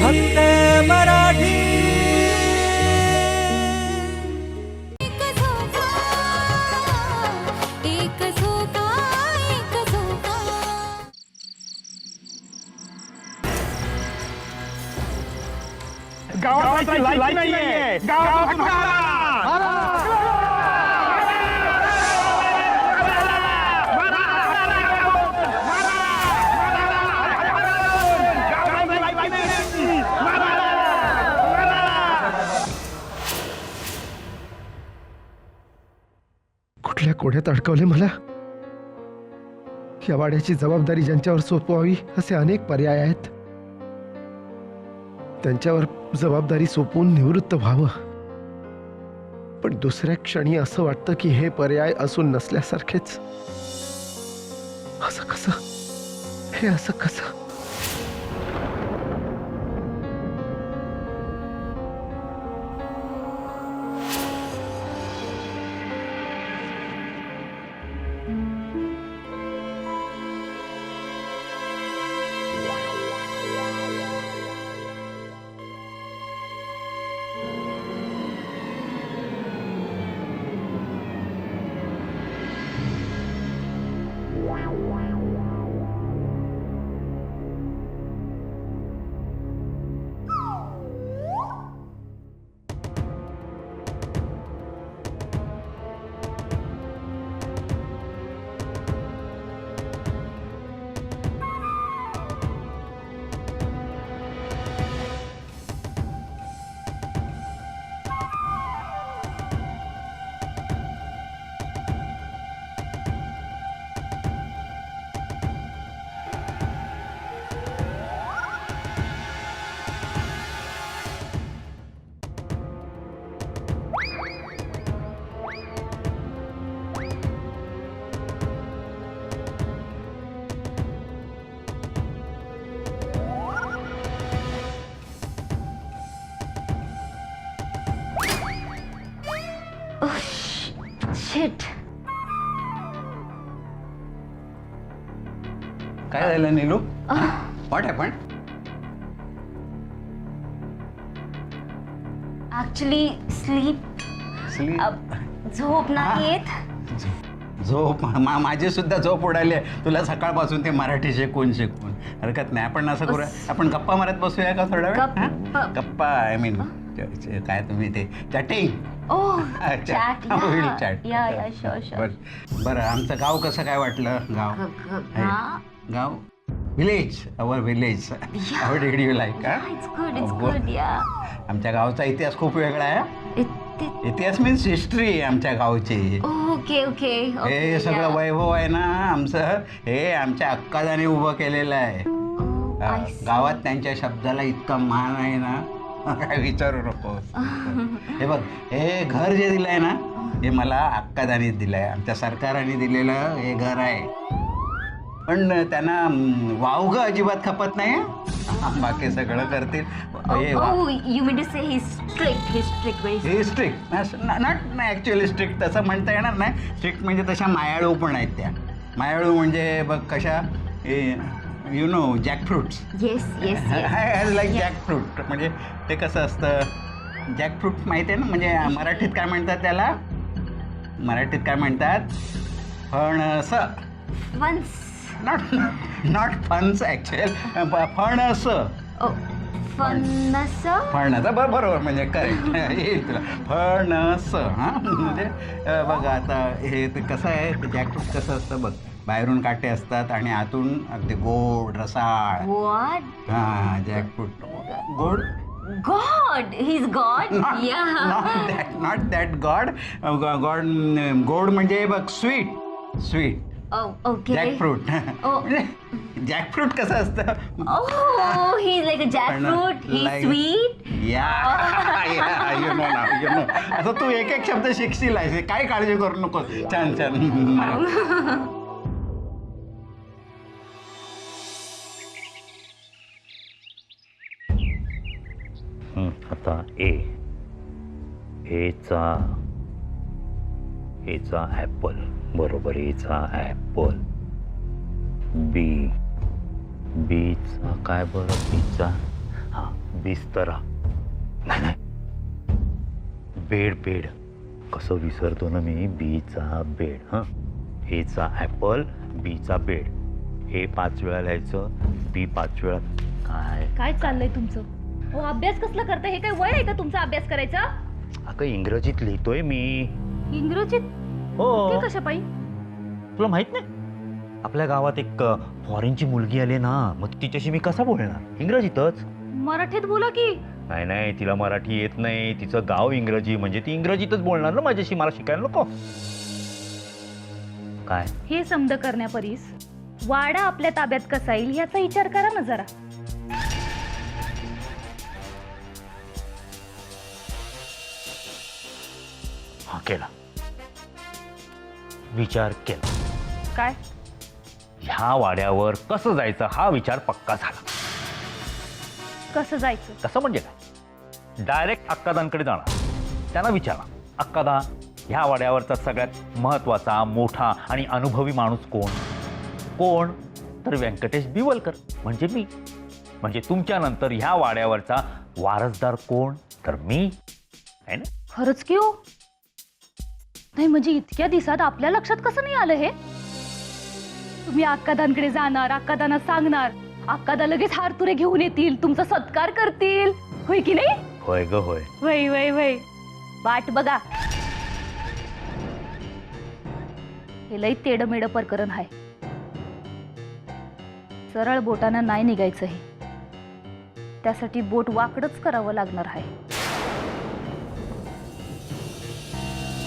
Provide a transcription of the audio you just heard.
फक्त मराठी. गावात लाइट नाहीये. गावात कुठल्या कोड्यात अडकवले मला? या वाड्याची जबाबदारी ज्यांच्यावर सोपवावी असे अनेक पर्याय आहेत. त्यांच्यावर जबाबदारी सोपवून निवृत्त व्हावं. पण दुसऱ्या क्षणी असं वाटतं की हे पर्याय असून नसल्यासारखेच. असं कसं? हे असं कसं? शिट काय झालं Neelu? What happen actually sleep झोप नाही येत झोप. मा- माझी सुद्धा झोप उडाली आहे. तुला सकाळपासून ते मराठी शिकून शिकून. हरकत नाही. आपण असं करूया आपण गप्पा मारत बसूया का थोडा वेळ? हा? गप्पा आय मीन काय तुम्ही ते चॅटिंग ओ अच्छा. चॅट होईल chat. या या शुअर शुअर बरं बरं आमचं गाव कसं काय वाटलं? गाव. गाव? Village our village did you like it's good it's Oh, good या आमच्या गावचा इतिहास खूप वेगळा आहे इतिहास मीन्स हिस्ट्री आहे आमच्या गावची. ओके ओके हे सगळं वैभव आहे ना आमचं. हे आमच्या अक्कादाने उभं केलेलं आहे. हा, गावात त्यांच्या शब्दाला इतका मान आहे ना काय विचारू नको हे बघ हे घर जे दिलंय ना हे मला अक्कादानीच दिलंय. आमच्या सरकाराने दिलेलं हे घर आहे. पण त्यांना वावगं अजिबात खपत नाही हं. बाकी सगळं करतील. हे हे स्ट्रिक्ट नॉट ॲक्च्युअली स्ट्रिक्ट तसं म्हणता येणार नाही. स्ट्रिक्ट म्हणजे तशा मायाळू पण आहेत त्या. मायाळू म्हणजे बघ कशा you know jackfruits yes, yes. Has like. Jackfruit म्हणजे ते कसं असतं? जॅकफ्रूट माहिती आहे ना? म्हणजे मराठीत काय म्हणतात त्याला? मराठीत काय म्हणतात? फणस. Once. नॉट नॉट फन्स ॲक्च्युअल फणस. फणस. फणस. बरं बरोबर. म्हणजे करेक्ट येईल तुला. फणस. हां म्हणजे बघ आता हे ते कसं आहे? जॅकफ्रूट कसं असतं बघ. बाहेरून काटे असतात आणि आतून अगदी गोड रसाळ? हां जॅकफ्रूट. गोड? God, he's God. Not. That not that God God गोड म्हणजे बघ sweet sweet Oh. Jackfruit. Oh. Jackfruit कसं असतं? Oh, यु नो ना यु नो आता तू एक एक शब्द शिकशील काय काळजी करू नको छान छान. आता ए. एचा एचा ॲपल. बरोबर एचा ॲपल. बी. बीचा काय बरं? बीचा हां बिस्तरा नाही नाही. Bed bed. कसं विसरतो ना मी? बीचा बेड हां? एचा ॲपल बीचा बेड. ए पाच वेळा लिहायचं बी पाच वेळा. काय? काय चाललंय तुमचं? हो अभ्यास कसला करताय? हे काय वय आहे का तुमचा अभ्यास करायचा? अगं इंग्रजीत लिहितोय मी. इंग्रजीत? हो. ते कशा पायी तुला माहीत नाही? आपल्या गावात एक फॉरेनची मुलगी आली ना मग तिच्याशी मी कसा बोलणार? इंग्रजीतच. मराठीत बोला की. नाही नाही तिला मराठी येत नाही. तिचं गाव इंग्रजी म्हणजे ती इंग्रजीतच बोलणार ना माझ्याशी मला शिकायला नको. काय? हे समज करण्यापरीस वाडा आपल्या ताब्यात कसा येईल याचा विचार करा ना जरा. हा केला. विचार केला. काय? ह्या वाड्यावर कसं जायचं हा विचार पक्का झाला. कसं जायचं? कसं म्हणजे काय? डायरेक्ट अक्कादांकडे जाणार. त्यांना विचारा अक्कादा ह्या वाड्यावरचा सगळ्यात महत्त्वाचा मोठा आणि अनुभवी माणूस कोण? कोण? तर व्यंकटेश बिवलकर म्हणजे मी. म्हणजे तुमच्यानंतर ह्या वाड्यावरचा वारसदार कोण? तर मी. आहे ना? खरंच की हो? नाही म्हणजे इतक्या दिवसात आपल्या लक्षात कसं नाही आलं हे? तुम्ही अक्कादांकडे जाणार अक्कादांना सांगणार अक्कादा लगेच हारतुरे घेऊन येतील तुमचा सत्कार करतील. होय की नाही? होय ग होय. वय वय वय वाट बघा. हे लई तेडमेड प्रकरण आहे सरळ बोटानं नाही निघायचं हे. त्यासाठी बोट वाकडच करावं लागणार आहे